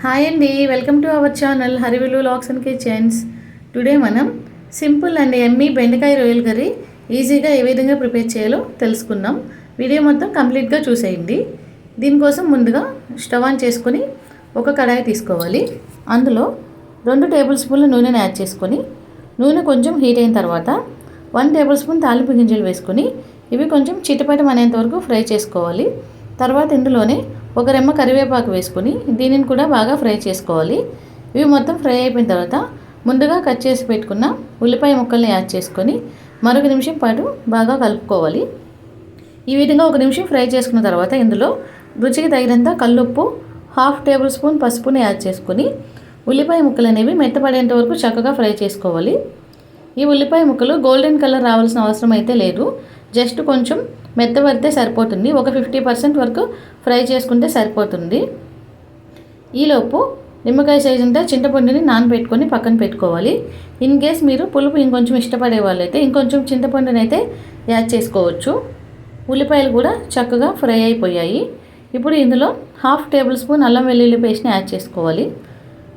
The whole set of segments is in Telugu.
హాయ్ అండి welcome to our channel Harivilu lux and kitchens. Today మనం సింపుల్ అండ్ ఎమ్మీ బెండకాయ రొయ్యల కర్రీ ఈజీగా ఏ విధంగా ప్రిపేర్ చేయాలో తెలుసుకుందాం. వీడియో మొత్తం కంప్లీట్గా చూసేయండి. దీనికోసం ముందుగా స్టవ్ ఆన్ చేసుకొని ఒక కడాయి తీసుకోవాలి. అందులో రెండు టేబుల్ స్పూన్ల నూనెను యాడ్ చేసుకొని నూనె కొంచెం హీట్ అయిన తర్వాత వన్ టేబుల్ స్పూన్ తాలింపు గింజలు వేసుకొని ఇవి కొంచెం చిటపటం అనేంత వరకు ఫ్రై చేసుకోవాలి. తర్వాత ఇందులోనే ఒక రెమ్మ కరివేపాకు వేసుకొని దీనిని కూడా బాగా ఫ్రై చేసుకోవాలి. ఇవి మొత్తం ఫ్రై అయిపోయిన తర్వాత ముందుగా కట్ చేసి పెట్టుకున్న ఉల్లిపాయ ముక్కల్ని యాడ్ చేసుకొని మరొక నిమిషం పాటు బాగా కలుపుకోవాలి. ఈ విధంగా ఒక నిమిషం ఫ్రై చేసుకున్న తర్వాత ఇందులో రుచికి తగినంత కల్లుప్పు హాఫ్ టేబుల్ స్పూన్ పసుపుని యాడ్ చేసుకొని ఉల్లిపాయ ముక్కలు అనేవి మెత్తపడేంత వరకు చక్కగా ఫ్రై చేసుకోవాలి. ఈ ఉల్లిపాయ ముక్కలు గోల్డెన్ కలర్ రావాల్సిన అవసరం అయితే లేదు. జస్ట్ కొంచెం మెత్తబడితే సరిపోతుంది. ఒక ఫిఫ్టీ పర్సెంట్ వరకు ఫ్రై చేసుకుంటే సరిపోతుంది. ఈలోపు నిమ్మకాయ సైజ్ ఉంటే చింతపండుని నానబెట్టుకొని పక్కన పెట్టుకోవాలి. ఇన్ కేస్ మీరు పులుపు ఇంకొంచెం ఇష్టపడే వాళ్ళైతే ఇంకొంచెం చింతపండుని అయితే యాడ్ చేసుకోవచ్చు. ఉల్లిపాయలు కూడా చక్కగా ఫ్రై అయిపోయాయి. ఇప్పుడు ఇందులో హాఫ్ టేబుల్ స్పూన్ అల్లం వెల్లుల్లి పేస్ట్ని యాడ్ చేసుకోవాలి.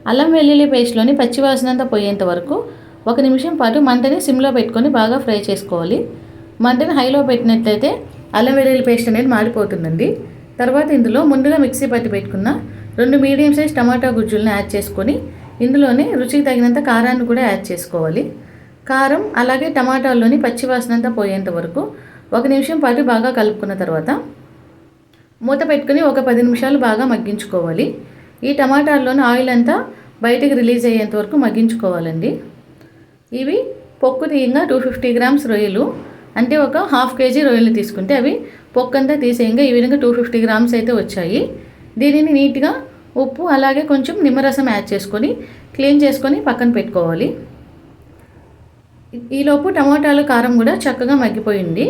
అల్లం వెల్లుల్లి పేస్ట్లోని పచ్చివాసనంతా పోయేంత వరకు ఒక నిమిషం పాటు మంటని సిమ్లో పెట్టుకొని బాగా ఫ్రై చేసుకోవాలి. మంటని హైలో పెట్టినట్లయితే అల్లం వెల్లుల్లి పేస్ట్ అనేది మాడిపోతుందండి. తర్వాత ఇందులో ముందుగా మిక్సీ పట్టి పెట్టుకున్న రెండు మీడియం సైజ్ టమాటా గుజ్జులను యాడ్ చేసుకొని ఇందులోనే రుచికి తగినంత కారాన్ని కూడా యాడ్ చేసుకోవాలి. కారం అలాగే టమాటాల్లోని పచ్చివాసన అంతా పోయేంత వరకు ఒక నిమిషం పాటు బాగా కలుపుకున్న తర్వాత మూత పెట్టుకుని ఒక పది నిమిషాలు బాగా మగ్గించుకోవాలి. ఈ టమాటాల్లోని ఆయిల్ అంతా బయటికి రిలీజ్ అయ్యేంత వరకు మగ్గించుకోవాలండి. ఇవి పొక్కు తీయంగా టూ ఫిఫ్టీ గ్రామ్స్ రొయ్యలు అంటే ఒక హాఫ్ కేజీ రొయ్యలు తీసుకుంటే అవి పొక్కంతా తీసేయంగా ఈ విధంగా టూ ఫిఫ్టీ గ్రామ్స్ అయితే వచ్చాయి. దీనిని నీట్గా ఉప్పు అలాగే కొంచెం నిమ్మరసం యాడ్ చేసుకొని క్లీన్ చేసుకొని పక్కన పెట్టుకోవాలి. ఈలోపు టమాటాలు కారం కూడా చక్కగా మగ్గిపోయింది.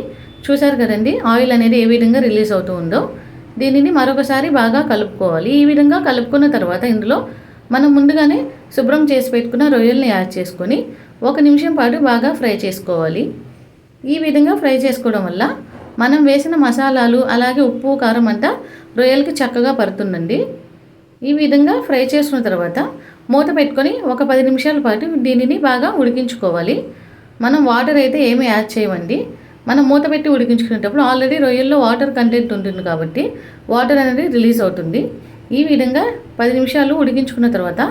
చూసారు కదండి ఆయిల్ అనేది ఏ విధంగా రిలీజ్ అవుతూ ఉందో. దీనిని మరొకసారి బాగా కలుపుకోవాలి. ఈ విధంగా కలుపుకున్న తర్వాత ఇందులో మనం ముందుగానే శుభ్రం చేసి పెట్టుకున్న రొయ్యల్ని యాడ్ చేసుకొని ఒక నిమిషం పాటు బాగా ఫ్రై చేసుకోవాలి. ఈ విధంగా ఫ్రై చేసుకోవడం వల్ల మనం వేసిన మసాలాలు అలాగే ఉప్పు కారం అంతా రొయ్యలకి చక్కగా పడుతుందండి. ఈ విధంగా ఫ్రై చేసుకున్న తర్వాత మూత పెట్టుకొని ఒక పది నిమిషాల పాటు దీనిని బాగా ఉడికించుకోవాలి. మనం వాటర్ అయితే ఏమీ యాడ్ చేయమండి. మనం మూత పెట్టి ఉడికించుకునేటప్పుడు ఆల్రెడీ రొయ్యల్లో వాటర్ కంటెంట్ ఉంటుంది కాబట్టి వాటర్ అనేది రిలీజ్ అవుతుంది. ఈ విధంగా పది నిమిషాలు ఉడికించుకున్న తర్వాత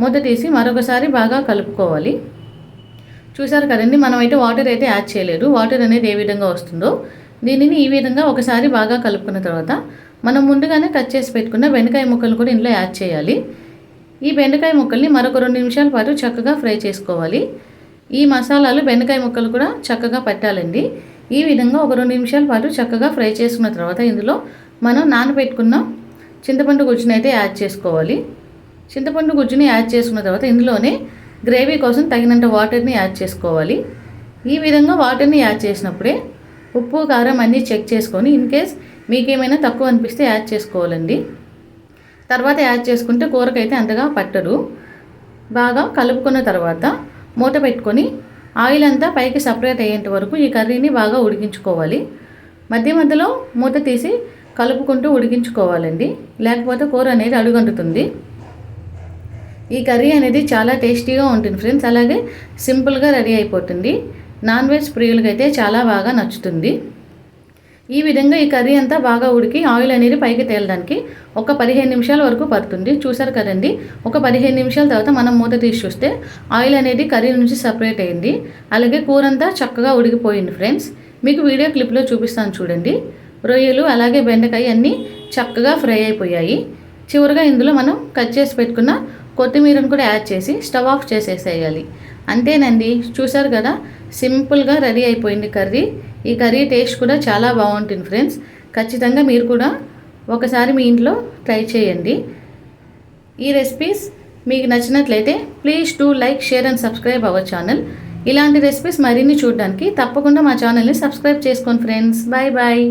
మూత తీసి మరొకసారి బాగా కలుపుకోవాలి. చూసారు కదండి అయితే వాటర్ అయితే యాడ్ చేయలేదు. వాటర్ అనేది ఏ విధంగా వస్తుందో దీనిని ఈ విధంగా ఒకసారి బాగా కలుపుకున్న తర్వాత మనం ముందుగానే కట్ చేసి పెట్టుకున్న బెండకాయ ముక్కలు కూడా ఇందులో యాడ్ చేయాలి. ఈ బెండకాయ ముక్కల్ని మరొక రెండు నిమిషాల పాటు చక్కగా ఫ్రై చేసుకోవాలి. ఈ మసాలాలు బెండకాయ ముక్కలు కూడా చక్కగా పట్టాలండి. ఈ విధంగా ఒక రెండు నిమిషాల పాటు చక్కగా ఫ్రై చేసుకున్న తర్వాత ఇందులో మనం నానబెట్టుకున్న చింతపండు గుజ్జుని అయితే యాడ్ చేసుకోవాలి. చింతపండు గుజ్జుని యాడ్ చేసుకున్న తర్వాత ఇందులోనే గ్రేవీ కోసం తగినంత వాటర్ని యాడ్ చేసుకోవాలి. ఈ విధంగా వాటర్ని యాడ్ చేసినప్పుడే ఉప్పు కారం అన్నీ చెక్ చేసుకొని ఇన్ కేస్ మీకేమైనా తక్కువ అనిపిస్తే యాడ్ చేసుకోవాలండి. తర్వాత యాడ్ చేసుకుంటే కూరకైతే అంతగా పట్టదు. బాగా కలుపుకున్న తర్వాత మూత పెట్టుకొని ఆయిల్ అంతా పైకి సపరేట్ అయ్యేంత వరకు ఈ కర్రీని బాగా ఉడికించుకోవాలి. మధ్య మధ్యలో మూత తీసి కలుపుకుంటూ ఉడికించుకోవాలండి. లేకపోతే కూర అనేది అడుగంటుతుంది. ఈ కర్రీ అనేది చాలా టేస్టీగా ఉంటుంది ఫ్రెండ్స్. అలాగే సింపుల్గా రెడీ అయిపోతుంది. నాన్ వెజ్ ప్రియులకైతే చాలా బాగా నచ్చుతుంది. ఈ విధంగా ఈ కర్రీ అంతా బాగా ఉడికి ఆయిల్ అనేది పైకి తేలడానికి ఒక పదిహేను నిమిషాల వరకు పడుతుంది. చూసారు కదండి? ఒక పదిహేను నిమిషాల తర్వాత మనం మూత తీసి చూస్తే ఆయిల్ అనేది కర్రీ నుంచి సపరేట్ అయింది. అలాగే కూర అంతా చక్కగా ఉడికిపోయింది ఫ్రెండ్స్. మీకు వీడియో క్లిప్లో చూపిస్తాను చూడండి. రొయ్యలు అలాగే బెండకాయ అన్నీ చక్కగా ఫ్రై అయిపోయాయి. చివరిగా ఇందులో మనం కట్ చేసి పెట్టుకున్న కొత్తిమీరను కూడా యాడ్ చేసి స్టవ్ ఆఫ్ చేసేసేయాలి. అంతేనండి చూసారు కదా? సింపుల్గా రెడీ అయిపోయింది కర్రీ. ఈ కర్రీ టేస్ట్ కూడా చాలా బాగుంటుంది ఫ్రెండ్స్. ఖచ్చితంగా మీరు కూడా ఒకసారి మీ ఇంట్లో ట్రై చేయండి. ఈ రెసిపీస్ మీకు నచ్చినట్లయితే please to like share and subscribe our channel. ఇలాంటి రెసిపీస్ మరిన్ని చూడడానికి తప్పకుండా మా ఛానల్ని సబ్స్క్రైబ్ చేసుకోండి ఫ్రెండ్స్. Bye bye.